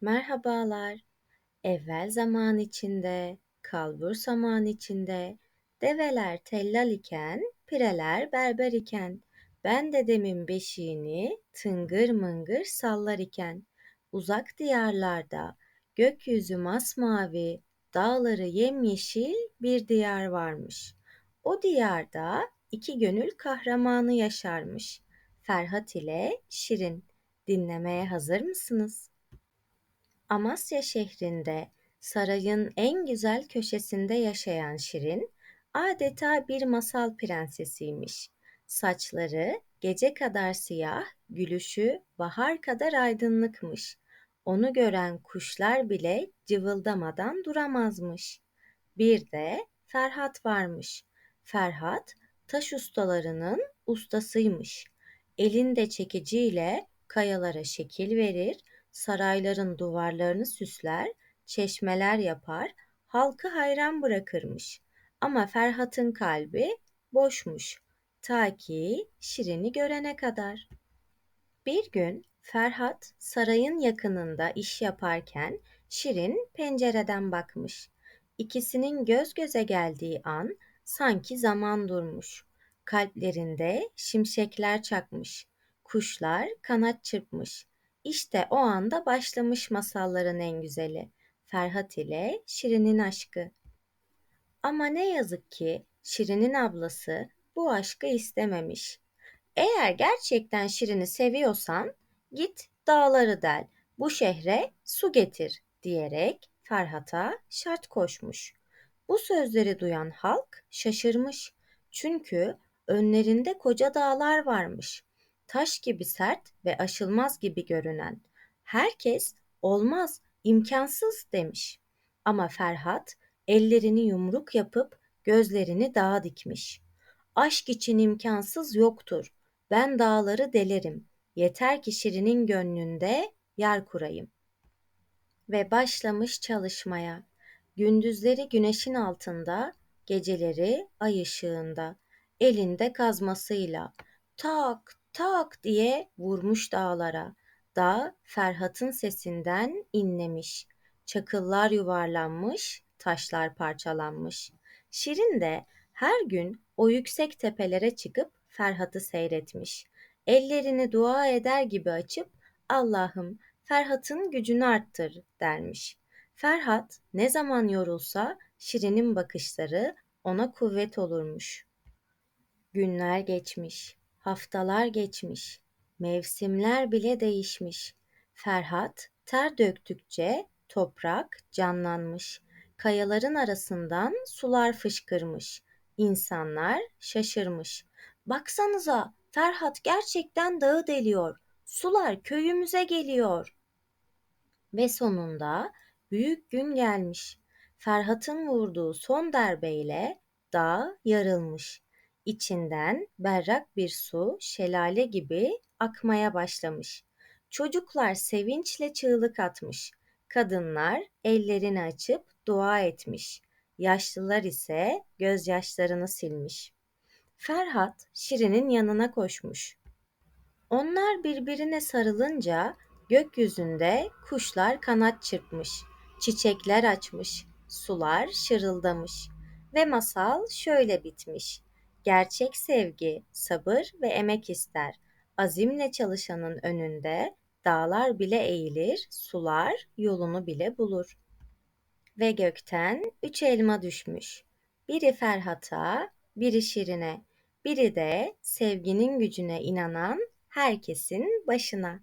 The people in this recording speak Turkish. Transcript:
Merhabalar. Evvel zaman içinde, kalbur saman içinde, develer tellal iken, pireler berber iken, ben dedemin beşiğini tıngır mıngır sallar iken, uzak diyarlarda, gökyüzü masmavi, dağları yemyeşil bir diyar varmış. O diyarda iki gönül kahramanı yaşarmış. Ferhat ile Şirin. Dinlemeye hazır mısınız? Amasya şehrinde sarayın en güzel köşesinde yaşayan Şirin adeta bir masal prensesiymiş. Saçları gece kadar siyah, gülüşü bahar kadar aydınlıkmış. Onu gören kuşlar bile cıvıldamadan duramazmış. Bir de Ferhat varmış. Ferhat taş ustalarının ustasıymış. Elinde çekiciyle kayalara şekil verir, sarayların duvarlarını süsler, çeşmeler yapar, halkı hayran bırakırmış. Ama Ferhat'ın kalbi boşmuş ta ki Şirin'i görene kadar. Bir gün Ferhat sarayın yakınında iş yaparken Şirin pencereden bakmış. İkisinin göz göze geldiği an sanki zaman durmuş. Kalplerinde şimşekler çakmış. Kuşlar kanat çırpmış. İşte o anda başlamış masalların en güzeli. Ferhat ile Şirin'in aşkı. Ama ne yazık ki Şirin'in ablası bu aşkı istememiş. Eğer gerçekten Şirin'i seviyorsan git dağları del, bu şehre su getir diyerek Ferhat'a şart koşmuş. Bu sözleri duyan halk şaşırmış. Çünkü önlerinde koca dağlar varmış. Taş gibi sert ve aşılmaz gibi görünen. Herkes olmaz, imkansız demiş. Ama Ferhat ellerini yumruk yapıp gözlerini dağa dikmiş. Aşk için imkansız yoktur. Ben dağları delerim. Yeter ki Şirin'in gönlünde yer kurayım. Ve başlamış çalışmaya. Gündüzleri güneşin altında, geceleri ay ışığında, elinde kazmasıyla tak tak diye vurmuş dağlara. Dağ Ferhat'ın sesinden inlemiş. Çakıllar yuvarlanmış, taşlar parçalanmış. Şirin de her gün o yüksek tepelere çıkıp Ferhat'ı seyretmiş. Ellerini dua eder gibi açıp Allah'ım Ferhat'ın gücünü arttır dermiş. Ferhat ne zaman yorulsa Şirin'in bakışları ona kuvvet olurmuş. Günler geçmiş, haftalar geçmiş, mevsimler bile değişmiş. Ferhat ter döktükçe toprak canlanmış. Kayaların arasından sular fışkırmış. İnsanlar şaşırmış. Baksanıza Ferhat gerçekten dağı deliyor. Sular köyümüze geliyor. Ve sonunda büyük gün gelmiş. Ferhat'ın vurduğu son darbeyle dağ yarılmış. İçinden berrak bir su şelale gibi akmaya başlamış. Çocuklar sevinçle çığlık atmış. Kadınlar ellerini açıp dua etmiş. Yaşlılar ise gözyaşlarını silmiş. Ferhat Şirin'in yanına koşmuş. Onlar birbirine sarılınca gökyüzünde kuşlar kanat çırpmış, çiçekler açmış, sular şırıldamış ve masal şöyle bitmiş. Gerçek sevgi sabır ve emek ister. Azimle çalışanın önünde dağlar bile eğilir, sular yolunu bile bulur. Ve gökten üç elma düşmüş. Biri Ferhat'a, biri Şirin'e, biri de sevginin gücüne inanan herkesin başına.